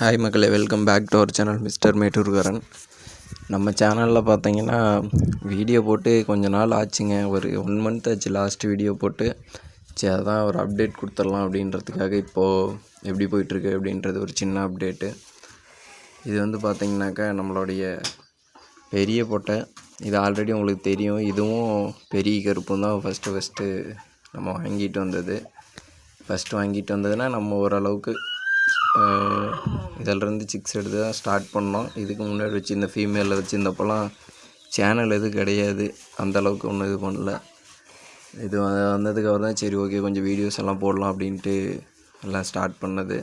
Hi மக்களே welcome back to our channel mister Metturkaran நம்ம சேனலில் பார்த்தீங்கன்னா வீடியோ போட்டு கொஞ்ச நாள் ஆச்சுங்க. ஒரு ஒன் மந்த் ஆச்சு லாஸ்ட் வீடியோ போட்டு. சரி அதான் ஒரு அப்டேட் கொடுத்துடலாம் அப்படின்றதுக்காக இப்போது எப்படி போயிட்டுருக்கு அப்படின்றது ஒரு சின்ன அப்டேட்டு இது வந்து பார்த்திங்கனாக்கா நம்மளுடைய பெரிய பொட்டை. இது ஆல்ரெடி உங்களுக்கு தெரியும். இதுவும் பெரிய கருப்பும் தான் ஃபஸ்ட்டு ஃபஸ்ட்டு நம்ம வாங்கிட்டு வந்தது. ஃபஸ்ட்டு வாங்கிட்டு வந்ததுன்னா நம்ம ஓரளவுக்கு இதிலிருந்து சிக்ஸ் எடுத்து தான் ஸ்டார்ட் பண்ணோம். இதுக்கு முன்னாடி வச்சு இந்த ஃபீமேலில் வச்சுருந்தப்போலாம் சேனல் எதுவும் கிடையாது. அந்த அளவுக்கு ஒன்றும் இது பண்ணல. இது வந்ததுக்கப்புறம் தான் சரி ஓகே கொஞ்சம் வீடியோஸ் எல்லாம் போடலாம் அப்படின்ட்டு எல்லாம் ஸ்டார்ட் பண்ணது.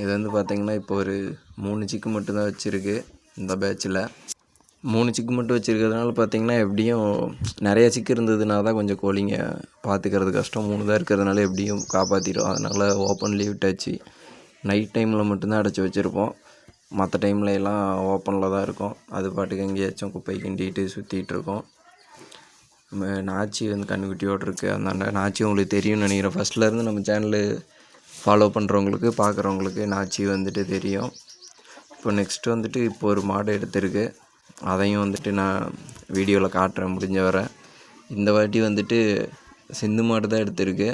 இது வந்து பார்த்திங்கன்னா இப்போ ஒரு மூணு சிக்கு மட்டும்தான் வச்சுருக்கு இந்த பேட்சில் மூணு சிக்கு மட்டும் வச்சுருக்கிறதுனால பார்த்தீங்கன்னா எப்படியும் நிறைய சிக்கு இருந்ததுனா தான் கொஞ்சம் கோழிங்க பார்த்துக்கிறது கஷ்டம். மூணு தான் இருக்கிறதுனால எப்படியும் காப்பாற்றிடும் அதனால் ஓப்பன்லேயே விட்டாச்சு நைட் டைமில் மட்டும்தான் அடைச்சி வச்சுருப்போம். மற்ற டைமில் எல்லாம் ஓப்பனில் தான் இருக்கும். அது பாட்டுக்கு எங்கேயாச்சும் குப்பை கிண்டிட்டு சுற்றிகிட்ருக்கோம் நம்ம நாச்சி வந்து கண்ணுக்குட்டியோடு இருக்குது அந்த நாச்சி உங்களுக்கு தெரியும்னு நினைக்கிறேன். ஃபஸ்ட்லேருந்து நம்ம சேனலு ஃபாலோ பண்ணுறவங்களுக்கு பார்க்குறவங்களுக்கு நாச்சி வந்துட்டு தெரியும். இப்போ நெக்ஸ்ட்டு வந்துட்டு இப்போ ஒரு மாடு எடுத்திருக்கு. அதையும் வந்துட்டு நான் வீடியோவில் காட்டுறேன் முடிஞ்ச வரை. இந்த வாட்டி வந்துட்டு சிந்து மாடு தான் எடுத்திருக்கு.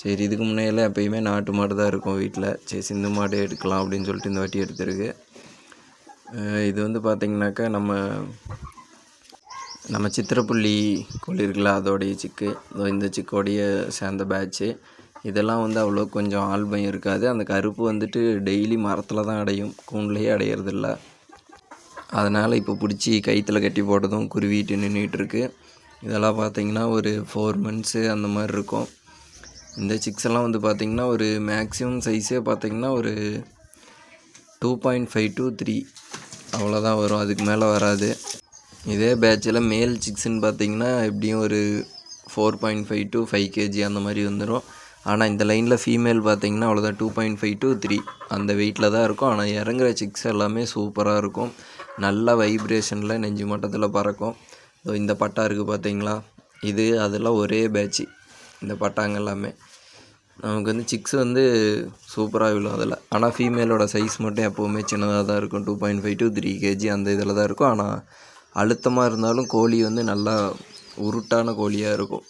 சரி இதுக்கு முன்னையெல்லாம் எப்பயுமே நாட்டு மாடு தான் இருக்கும் வீட்டில் சரி சிந்து மாடு எடுக்கலாம் அப்படின்னு சொல்லிட்டு இந்த வாட்டி எடுத்திருக்கு. இது வந்து பார்த்திங்கனாக்கா நம்ம நம்ம சித்திரப்புள்ளி கோழி இருக்குல்ல அதோடைய சிக்கு. இந்த சிக்கோடைய சேர்ந்த பேட்ச்சு இதெல்லாம் வந்து அவ்வளோ கொஞ்சம் ஆல்பம் இருக்காது. அந்த கருப்பு வந்துட்டு டெய்லி மரத்தில் தான் அடையும். கூண்டிலேயே அடையிறதில்ல. அதனால் இப்போ பிடிச்சி கயிற்றுல கட்டி போட்டதும் குருவிட்டு நின்றுட்டு இருக்கு இதெல்லாம் பார்த்தீங்கன்னா ஒரு ஃபோர் மந்த்ஸு அந்த மாதிரி இருக்கும். இந்த சிக்ஸ் எல்லாம் வந்து பார்த்திங்கன்னா ஒரு மேக்ஸிமம் சைஸே பார்த்திங்கன்னா ஒரு two point five two three அவ்வளோதான் வரும். அதுக்கு மேலே வராது. இதே பேட்சில் மேல் சிக்ஸ்ன்னு பார்த்தீங்கன்னா எப்படியும் ஒரு four point five two five KG அந்த மாதிரி வந்துடும் ஆனால் இந்த லைனில் ஃபீமேல் பார்த்தீங்கன்னா அவ்வளோதான் two point five two three அந்த வெயிட்டில் தான் இருக்கும். ஆனால் இறங்குற சிக்ஸ் எல்லாமே சூப்பராக இருக்கும். நல்ல வைப்ரேஷனில் நெஞ்சு மட்டத்தில் பறக்கும். ஸோ இந்த பட்டா இருக்குது பார்த்தீங்களா இது அதெல்லாம் ஒரே பேட்ச்சு இந்த பட்டாங்க எல்லாமே. நமக்கு வந்து சிக்ஸ் வந்து சூப்பராக விழும் அதில். ஆனால் ஃபீமேலோட சைஸ் மட்டும் எப்போவுமே சின்னதாக தான் இருக்கும். Two point five to three KG அந்த இதில் தான் இருக்கும். ஆனால் அழுத்தமாக இருந்தாலும் கோழி வந்து நல்லா உருட்டான கோழியாக இருக்கும்.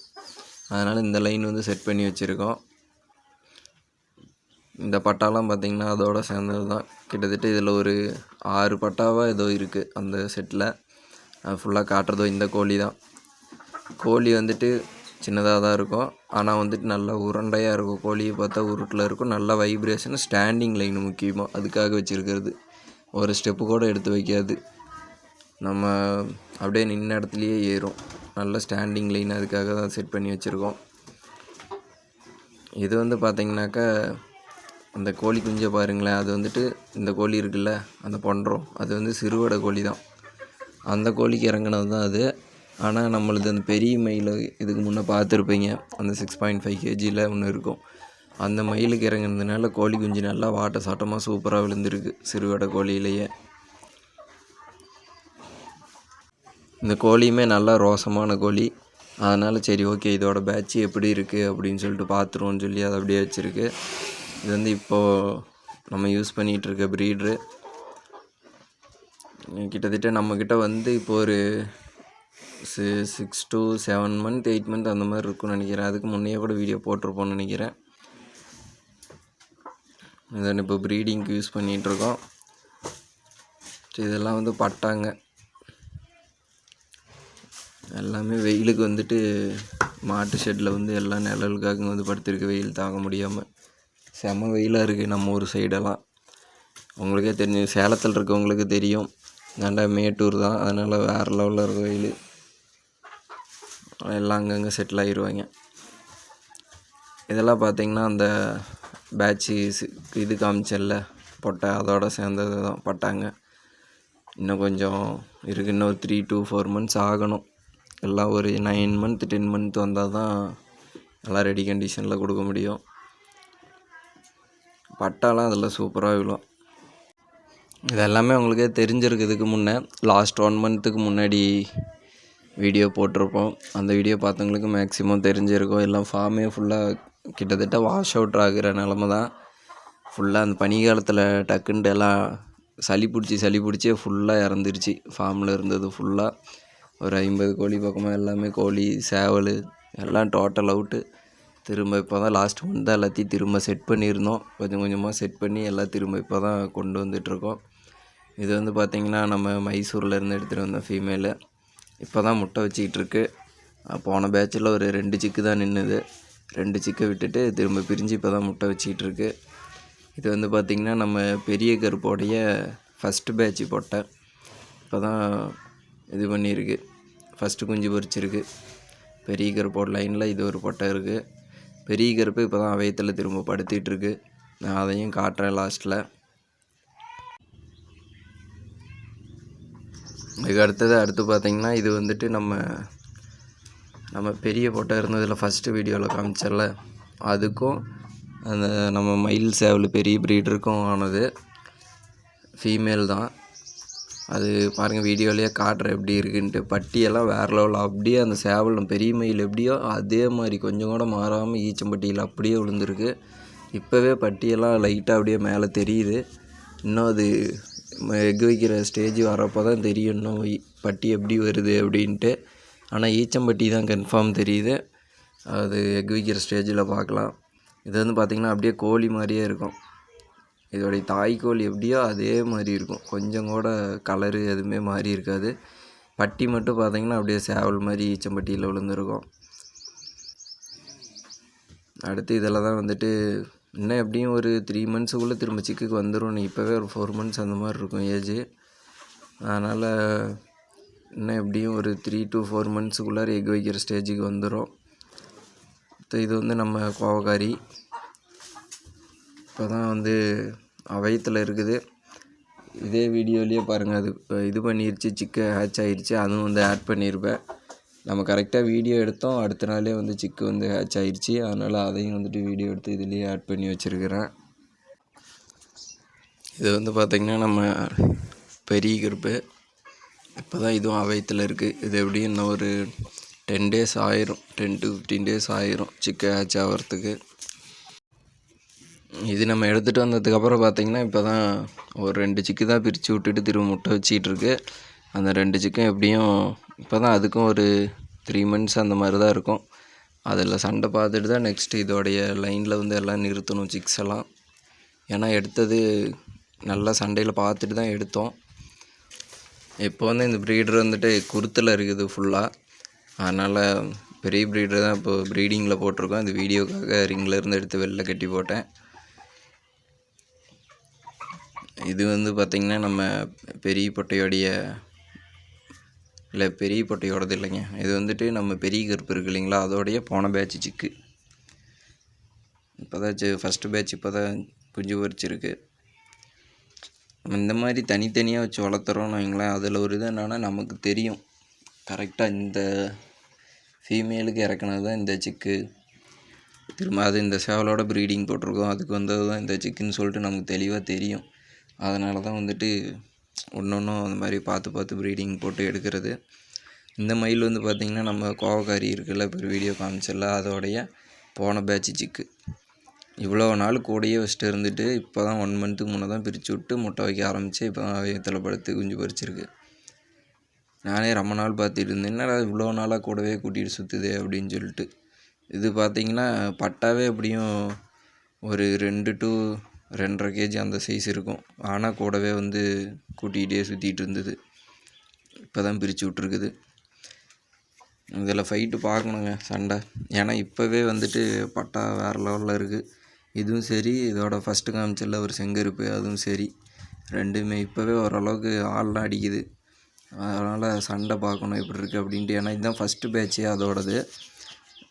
அதனால் இந்த லைன் வந்து செட் பண்ணி வச்சுருக்கோம். இந்த பட்டாலாம் பார்த்திங்கன்னா அதோட சேர்ந்தது தான் கிட்டத்தட்ட இதில் ஒரு ஆறு பட்டாவாக ஏதோ இருக்குது அந்த செட்டில் அது ஃபுல்லாக காட்டுறதோ இந்த கோழி தான் கோழி வந்துட்டு சின்னதாக தான் இருக்கும். ஆனால் வந்துட்டு நல்லா உருண்டையாக இருக்கும். கோழியை பார்த்தா உருட்டில் இருக்கும். நல்ல வைப்ரேஷன் ஸ்டாண்டிங் லைன் முக்கியமாக அதுக்காக வச்சுருக்கிறது. ஒரு ஸ்டெப்பு கூட எடுத்து வைக்காது. நம்ம அப்படியே நின்ன இடத்துலையே ஏறும். நல்ல ஸ்டாண்டிங் லைன் அதுக்காக தான் செட் பண்ணி வச்சுருக்கோம். இது வந்து பார்த்திங்கனாக்கா அந்த கோழி குஞ்சை பாருங்களேன் அது வந்துட்டு இந்த கோழி இருக்குல்ல அந்த பண்ணுறோம் அது வந்து சிறுவடை கோழி தான். அந்த கோழிக்கு இறங்குனது தான் அது. ஆனால் நம்மளது அந்த பெரிய மயில் இதுக்கு முன்னே பார்த்துருப்பீங்க. அந்த சிக்ஸ் பாயிண்ட் ஃபைவ் கேஜியில் ஒன்று இருக்கும். அந்த மயிலுக்கு இறங்குனதுனால கோழி குஞ்சு நல்லா வாட்ட சாட்டமாக சூப்பராக விழுந்திருக்கு சிறுவடை கோழியிலேயே. இந்த கோழியுமே நல்லா ரோசமான கோழி. அதனால் சரி ஓகே இதோட பேட்ச் எப்படி இருக்குது அப்படின்னு சொல்லிட்டு பார்த்துருவோன்னு சொல்லி அதை அப்படியே வச்சுருக்கு. இது வந்து இப்போது நம்ம யூஸ் பண்ணிகிட்டு இருக்க ப்ரீட்ரு கிட்டத்தட்ட நம்மக்கிட்ட வந்து இப்போ ஒரு C six to seven month eight month அந்த மாதிரி இருக்கும்னு நினைக்கிறேன். அதுக்கு முன்னே கூட வீடியோ போட்டிருப்போம்னு நினைக்கிறேன். இதை இப்போ ப்ரீடிங்க்கு யூஸ் பண்ணிகிட்ருக்கோம். இதெல்லாம் வந்து பட்டாங்க. எல்லாமே வெயிலுக்கு வந்துட்டு மாட்டு ஷெட்டில் வந்து எல்லாம் நிழலுக்காக வந்து படுத்திருக்கு. வெயில் தாங்க முடியாமல் செம வெயிலாக இருக்குது நம்ம ஊர் சைடெல்லாம் உங்களுக்கே தெரிஞ்சு சேலத்தில் இருக்கவங்களுக்கு தெரியும். ஏன்டா மேட்டூர் தான் அதனால் வேறு லெவலில் இருக்க வெயில். எல்லாம் அங்கங்கே செட்டில் ஆகிடுவாங்க இதெல்லாம் பார்த்தீங்கன்னா அந்த பேட்சு இது காமிச்சல்ல பொட்டை அதோட சேர்ந்தது தான் பட்டாங்க. இன்னும் கொஞ்சம் இருக்குது இன்னும் ஒரு த்ரீ டூ ஃபோர் மந்த்ஸ் ஆகணும். எல்லாம் ஒரு நைன் மந்த் டென் மந்த் வந்தால் தான் எல்லாம் ரெடி கண்டிஷனில் கொடுக்க முடியும். பட்டாலாம் அதில் சூப்பராக விழும். இது எல்லாமே உங்களுக்கே தெரிஞ்சிருக்கு இதுக்கு முன்னே லாஸ்ட் ஒன் மந்த்துக்கு முன்னாடி வீடியோ போட்டிருப்போம். அந்த வீடியோ பார்த்தவங்களுக்கு மேக்ஸிமம் தெரிஞ்சிருக்கும். எல்லாம் ஃபார்மே ஃபுல்லாக கிட்டத்தட்ட வாஷ் அவுட் ஆகிற நிலமை தான். ஃபுல்லாக அந்த பனி காலத்தில் டக்குன்ட்டு எல்லாம் சளி பிடிச்சி சளி பிடிச்சி ஃபுல்லாக இறந்துருச்சு. ஃபார்மில் இருந்தது ஃபுல்லாக ஒரு ஐம்பது கோழி பக்கமாக எல்லாமே கோழி சேவல் எல்லாம் டோட்டல் அவுட்டு திரும்ப இப்போ தான் லாஸ்ட் மந்த் தான் எல்லாத்தையும் திரும்ப செட் பண்ணியிருந்தோம். கொஞ்சம் கொஞ்சமாக செட் பண்ணி எல்லாம் திரும்ப இப்போ தான் கொண்டு வந்துட்டுருக்கோம். இது வந்து பார்த்திங்கன்னா நம்ம மைசூர்லேருந்து எடுத்துகிட்டு வந்த ஃபீமேலு இப்போ தான் முட்டை வச்சுக்கிட்டு இருக்கு போன பேட்சில் ஒரு ரெண்டு சிக்கு தான் நின்றுது ரெண்டு சிக்கை விட்டுட்டு திரும்ப பிரிஞ்சு இப்போ தான் முட்டை வச்சுக்கிட்டு இருக்கு இது வந்து பார்த்திங்கன்னா நம்ம பெரிய கருப்போடைய ஃபஸ்ட்டு பேட்ச் போட்டேன் இப்போ தான் இது பண்ணியிருக்கு. ஃபஸ்ட்டு குஞ்சு பொறிச்சிருக்கு பெரிய கருப்போட லைனில் இது ஒரு பொட்டை இருக்குது பெரிய கருப்பு இப்போ தான் அவயத்தில் திரும்ப படுத்திகிட்ருக்கு நான் அதையும் காட்டுறேன் லாஸ்ட்டில் இதுக்கு அடுத்தது அடுத்து பார்த்திங்கன்னா இது வந்துட்டு நம்ம நம்ம பெரிய ஃபோட்டோ இருந்ததில் ஃபஸ்ட்டு வீடியோவில் காமிச்சல அதுக்கும் அந்த நம்ம மயில் சேவல் பெரிய ப்ரீடருக்கும் ஆனது ஃபீமேல் தான். அது பாருங்கள் வீடியோலேயே காட்டுறேன் எப்படி இருக்குன்ட்டு. பட்டியெல்லாம் வேறு லெவலில் அப்படியே அந்த சேவலம் பெரிய மயில் எப்படியோ அதே மாதிரி கொஞ்சம் கூட மாறாமல் ஈச்சம்பட்டியில் அப்படியே விழுந்திருக்கு. இப்போவே பட்டியெல்லாம் லைட்டாக அப்படியே மேலே தெரியுது. இன்னும் அது எக் வைக்கிற ஸ்டேஜ் வரப்போ தான் தெரியும் இன்னும் பட்டி எப்படி வருது அப்படின்ட்டு. ஆனால் ஈச்சம்பட்டி தான் கன்ஃபார்ம் தெரியுது. அது எக் வைக்கிற ஸ்டேஜில் பார்க்கலாம். இது வந்து பார்த்திங்கன்னா அப்படியே கோழி மாதிரியே இருக்கும். இதோடைய தாய் எப்படியோ அதே மாதிரி இருக்கும். கொஞ்சம் கூட கலரு எதுவுமே மாறி இருக்காது. பட்டி மட்டும் பார்த்தீங்கன்னா அப்படியே சேவல் மாதிரி ஈச்சம்பட்டியில் விழுந்துருக்கும். அடுத்து இதில் தான் வந்துட்டு இன்னும் எப்படியும் ஒரு த்ரீ மந்த்ஸுக்குள்ளே திரும்ப சிக்குக்கு வந்துடும் இப்போவே ஒரு ஃபோர் மந்த்ஸ் அந்த மாதிரி இருக்கும் ஏஜ் அதனால் இன்னும் எப்படியும் ஒரு த்ரீ டு ஃபோர் மந்த்ஸுக்குள்ளார எக் வைக்கிற ஸ்டேஜுக்கு வந்துடும் இது வந்து நம்ம கோவக்காரி. இப்போ தான் வந்து அவயத்தில் இருக்குது. இதே வீடியோலேயே பாருங்கள் அது இது பண்ணிருச்சு சிக்கு ஹேட்ச் ஆயிடுச்சு அதுவும் வந்து ஆட் பண்ணியிருப்பேன் நம்ம கரெக்டாக வீடியோ எடுத்தோம். அடுத்த நாளே வந்து சிக்கு வந்து ஹேட்ச் ஆயிடுச்சு அதனால் அதையும் வந்துட்டு வீடியோ எடுத்து இதுலேயே ஆட் பண்ணி வச்சுருக்கிறேன். இது வந்து பார்த்திங்கன்னா நம்ம பெரிய கருப்பு இப்போ தான் இதுவும் அவயத்தில் இருக்குது இது எப்படியும் இன்னும் ஒரு டென் டேஸ் ஆயிரும். டென் டு ஃபிஃப்டீன் டேஸ் ஆயிரும் சிக்கு ஹேட்ச் ஆகிறதுக்கு இது நம்ம எடுத்துகிட்டு வந்ததுக்கப்புறம் பார்த்தீங்கன்னா இப்போ தான் ஒரு ரெண்டு சிக்கு தான் பிரித்து விட்டுட்டு திரும்ப முட்டை வச்சிக்கிட்டு இருக்கு. அந்த ரெண்டு சிக்கும் எப்படியும் இப்போ தான் அதுக்கும் ஒரு த்ரீ மந்த்ஸ் அந்த மாதிரி தான் இருக்கும். அதில் சண்டை பார்த்துட்டு தான் நெக்ஸ்ட்டு இதோடைய லைனில் வந்து எல்லாம் நிறுத்தணும் சிக்ஸ் எல்லாம். ஏன்னா எடுத்தது நல்லா சண்டையில் பார்த்துட்டு தான் எடுத்தோம். இப்போ வந்து இந்த ப்ரீடர் வந்துட்டு குருத்தில் இருக்குது ஃபுல்லாக அதனால் பெரிய ப்ரீடர் தான் இப்போ ப்ரீடிங்கில் போட்டிருக்கோம். இந்த வீடியோக்காக ரிங்கில் இருந்து எடுத்து வெளில கட்டி போட்டேன். இது வந்து பார்த்திங்கன்னா நம்ம பெரிய பொட்டையோடைய இல்லை பெரிய பொட்டையோடது இல்லைங்க. இது வந்துட்டு நம்ம பெரிய கருப்பு இருக்கு இல்லைங்களா? அதோடைய போன பேட்ச் சிக்கு இப்போ தான் ஃபஸ்ட்டு பேட்ச் இப்போ தான் குஞ்சு பொரிச்சிருக்கு. இந்த மாதிரி தனித்தனியாக வச்சு வளர்த்துறோம்னு வைங்களேன் அதில் ஒரு இது என்னென்னா நமக்கு தெரியும். கரெக்டாக இந்த ஃபீமேலுக்கு இறக்குனது தான் இந்த சிக்கு திரும்ப அது இந்த சேவலோட ப்ரீடிங் போட்டிருக்கோம் அதுக்கு வந்தது தான் இந்த சிக்குன்னு சொல்லிட்டு நமக்கு தெளிவாக தெரியும். அதனால தான் வந்துட்டு ஒன்று ஒன்றும் அந்த மாதிரி பார்த்து பார்த்து ப்ரீடிங் போட்டு எடுக்கிறது. இந்த மயில் வந்து பார்த்திங்கன்னா நம்ம கோவக்காரி இருக்குல்ல இப்போ வீடியோ காமிச்சல அதோடைய போன பேட்ச் சிக்கு இவ்வளோ நாள் கூடயே வச்சுட்டு இருந்துட்டு இப்போ தான் ஒன் மந்த்துக்கு முன்னே தான் பிரித்து விட்டு முட்டை வைக்க ஆரம்பித்து இப்போ தான் வயத்தில் படுத்து குஞ்சு பறிச்சிருக்கு. நானே ரொம்ப நாள் பார்த்துட்டு இருந்தேன். என்னடா இவ்வளோ நாளாக கூடவே கூட்டிகிட்டு சுற்றுதே அப்படின்னு சொல்லிட்டு. இது பார்த்திங்கன்னா பட்டாவே எப்படியும் ஒரு ரெண்டு டு ரெண்டரை கேஜி அந்த சைஸ் இருக்கும். ஆனால் கூடவே வந்து கூட்டிகிட்டே சுற்றிட்டு இருந்தது. இப்போ தான் பிரித்து விட்ருக்குது இதில் ஃபைட்டு பார்க்கணுங்க சண்டை. ஏன்னா இப்போவே வந்துட்டு பட்டா வேறு லெவலில் இருக்குது இதுவும் சரி இதோட ஃபஸ்ட்டு காமிச்சல ஒரு செங்கருப்பு அதுவும் சரி. ரெண்டுமே இப்போவே ஓரளவுக்கு ஆள்லாம் அடிக்குது. அதனால் சண்டை பார்க்கணும் எப்படி இருக்குது அப்படின்ட்டு. ஏன்னா இதுதான் ஃபஸ்ட்டு பேட்சே அதோடது.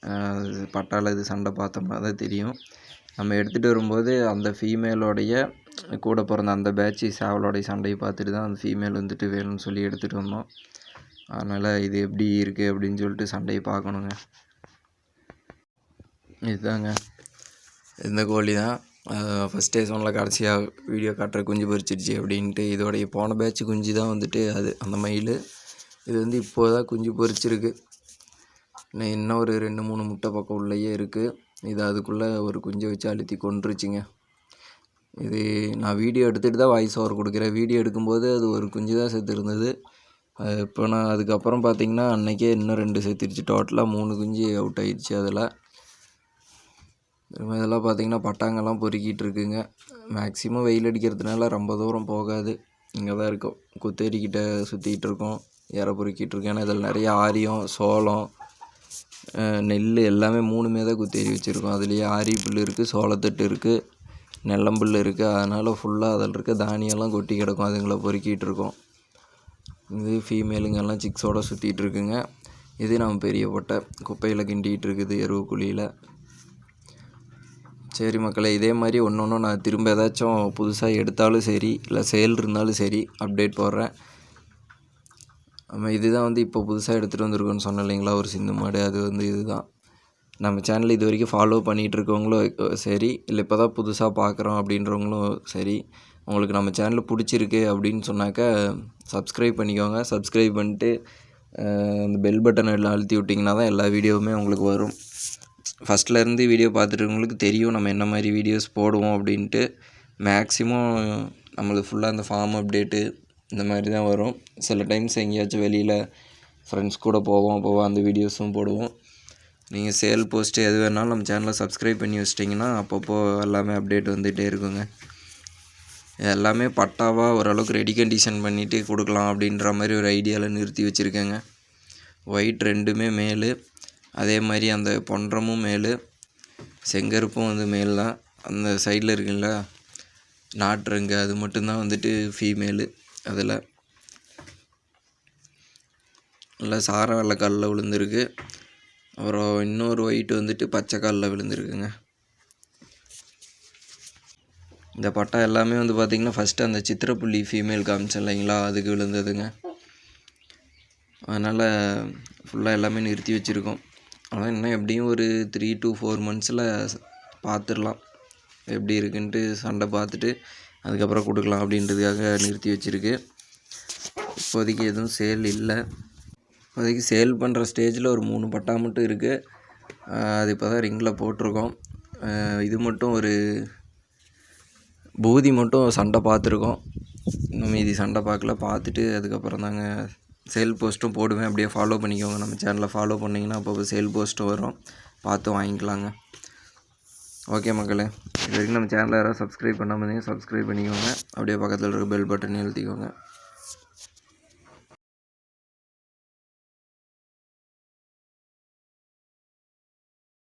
ஆஹ் பட்டால இது சண்டை பார்த்தோம்னா தான் தெரியும். நம்ம எடுத்துகிட்டு வரும்போது அந்த ஃபீமேலோடைய கூட பிறந்த அந்த பேட்ச் சேவலோடைய சண்டையை பார்த்துட்டு தான் அந்த ஃபீமேல் வந்துட்டு வேணும்னு சொல்லி எடுத்துகிட்டு வந்தோம். அதனால் இது எப்படி இருக்குது அப்படின்னு சொல்லிட்டு சண்டையை பார்க்கணுங்க. இதுதாங்க. இந்த கோழி தான். ஃபஸ்ட் டே சொன்னல கடைசியாக வீடியோ காட்டுற குஞ்சு பறிச்சிருச்சு அப்படின்ட்டு இதோடைய போன பேட்ச் குஞ்சு தான் வந்துட்டு அது அந்த மயில். இது வந்து இப்போ தான் குஞ்சு பொறிச்சிருக்கு இன்னும் இன்னும் ஒரு ரெண்டு மூணு முட்டை பக்கம் உள்ளேயே இருக்குது இது அதுக்குள்ளே ஒரு குஞ்சை வச்சு அழுத்தி கொன்றுச்சுங்க. இது நான் வீடியோ எடுத்துகிட்டு தான் வாய்ஸ் ஓவர் கொடுக்குறேன். வீடியோ எடுக்கும்போது அது ஒரு குஞ்சு தான் செத்து இருந்தது அது இப்போ நான் அதுக்கப்புறம் பார்த்தீங்கன்னா அன்னைக்கே இன்னும் ரெண்டு செத்துருச்சு. டோட்டலாக மூணு குஞ்சு அவுட் ஆயிடுச்சு அதில். திரும்ப இதெல்லாம் பார்த்தீங்கன்னா பட்டாங்கெல்லாம் பொறுக்கிட்டு இருக்குங்க. மேக்ஸிமம் வெயில் அடிக்கிறதுனால ரொம்ப தூரம் போகாது. இங்கே தான் இருக்கும். குத்தேரிக்கிட்ட சுற்றிக்கிட்டு இருக்கோம். இற பொறுக்கிட்டு இருக்கோம். ஏன்னா இதில் நிறைய ஆரியம் சோளம் நெல் எல்லாமே மூணுமே தான் குத்தேரி வச்சுருக்கோம். அதுலேயே ஆரி புல் இருக்குது சோளத்தட்டு இருக்குது நெல்லம்புல் இருக்குது அதனால் ஃபுல்லாக அதில் இருக்க தானியெல்லாம் கொட்டி கிடக்கும் அதுங்களை பொறுக்கிட்டு இருக்கோம். இது ஃபீமேலுங்கெல்லாம் சிக்ஸோடு சுற்றிட்டு இருக்குங்க. இது நம்ம பெரிய பொட்டை. குப்பையில் கிண்டிகிட்டு இருக்குது எருவு குழியில். சரி மக்களே இதே மாதிரி ஒன்று ஒன்றும் நான் திரும்ப ஏதாச்சும் புதுசாக எடுத்தாலும் சரி இல்லை சேல் இருந்தாலும் சரி அப்டேட் போடுறேன். நம்ம இதுதான் வந்து இப்போ புதுசாக எடுத்துகிட்டு வந்திருக்கோன்னு சொன்னேன் இல்லைங்களா ஒரு சிந்து மாடு அது வந்து இதுதான். நம்ம சேனல் இது வரைக்கும் ஃபாலோ பண்ணிகிட்டு இருக்கவங்களும் சரி இல்லை இப்போ தான் புதுசாக பார்க்குறோம் அப்படின்றவங்களும் சரி உங்களுக்கு நம்ம சேனல் பிடிச்சிருக்கு அப்படின்னு சொன்னாக்கா சப்ஸ்கிரைப் பண்ணிக்கோங்க. சப்ஸ்கிரைப் பண்ணிட்டு அந்த பெல் பட்டன் எல்லாம் அழுத்தி விட்டிங்கன்னா தான் எல்லா வீடியோவுமே உங்களுக்கு வரும். ஃபஸ்ட்லேருந்து வீடியோ பார்த்துட்டவங்களுக்கு தெரியும் நம்ம என்ன மாதிரி வீடியோஸ் போடுவோம் அப்படின்ட்டு. மேக்ஸிமம் நம்மளுக்கு ஃபுல்லாக அந்த ஃபார்ம் அப்டேட்டு இந்த மாதிரி தான் வரும். சில டைம்ஸ் எங்கேயாச்சும் வெளியில் ஃப்ரெண்ட்ஸ் கூட போவோம் போவோம் அந்த வீடியோஸும் போடுவோம். நீங்கள் சேல் போஸ்ட்டு எது வேணாலும் நம்ம சேனலை சப்ஸ்கிரைப் பண்ணி வச்சிட்டிங்கன்னா அப்பப்போ எல்லாமே அப்டேட் வந்துகிட்டே இருக்குங்க. எல்லாமே பட்டாவாக ஓரளவுக்கு ரெடி கண்டிஷன் பண்ணிவிட்டு கொடுக்கலாம் அப்படின்ற மாதிரி ஒரு ஐடியாவில் நிறுத்தி வச்சுருக்கேங்க. ஒயிட் ரெண்டுமே மேலு. அதே மாதிரி அந்த பொன்றமும் மேலு. செங்கருப்பும் வந்து மேல் தான். அந்த சைடில் இருக்குல்ல நாட்டுருங்க அது மட்டும்தான் வந்துட்டு ஃபீமேலு அதில் நல்லா சார வெள்ளை கல்லில் விழுந்திருக்கு. அப்புறம் இன்னொரு ஒயிட் வந்துட்டு பச்சை கல்லில் விழுந்திருக்குங்க. இந்த பட்டா எல்லாமே வந்து பார்த்திங்கன்னா ஃபஸ்ட்டு அந்த சித்திரப்புள்ளி ஃபீமேல் காமிச்சேன் இல்லைங்களா? அதுக்கு விழுந்ததுங்க. அதனால் ஃபுல்லாக எல்லாமே நிறுத்தி வச்சுருக்கோம். ஆனால் இன்னும் எப்படியும் ஒரு த்ரீ டு ஃபோர் மந்த்ஸில் பார்த்துடலாம். எப்படி இருக்குன்ட்டு சண்டை பார்த்துட்டு அதுக்கப்புறம் கொடுக்கலாம் அப்படின்றதுக்காக நிறுத்தி வச்சுருக்கு. இப்போதைக்கு எதுவும் சேல் இல்லை. இப்போதைக்கு சேல் பண்ணுற ஸ்டேஜில் ஒரு மூணு பட்டா மட்டும் இருக்குது அது இப்போ தான் ரிங்கில் போட்டிருக்கோம். இது மட்டும் ஒரு பூதி மட்டும் சண்டை பார்த்துருக்கோம். இன்னும் மீதி சண்டை பார்க்கல. பார்த்துட்டு அதுக்கப்புறம் தாங்க சேல் போஸ்ட்டும் போடுவேன். அப்படியே ஃபாலோ பண்ணிக்கோங்க. நம்ம சேனலை ஃபாலோ பண்ணிங்கன்னா அப்போ சேல் போஸ்ட்டும் வரும். பார்த்து வாங்கிக்கலாங்க. ஓகே மக்களே இது வரைக்கும் நம்ம சேனலை யாராவது சப்ஸ்கிரைப் பண்ணாமல் இருந்தீங்க சப்ஸ்கிரைப் பண்ணிக்கோங்க. அப்படியே பக்கத்தில் இருக்க பெல் பட்டன் எழுத்திக்கோங்க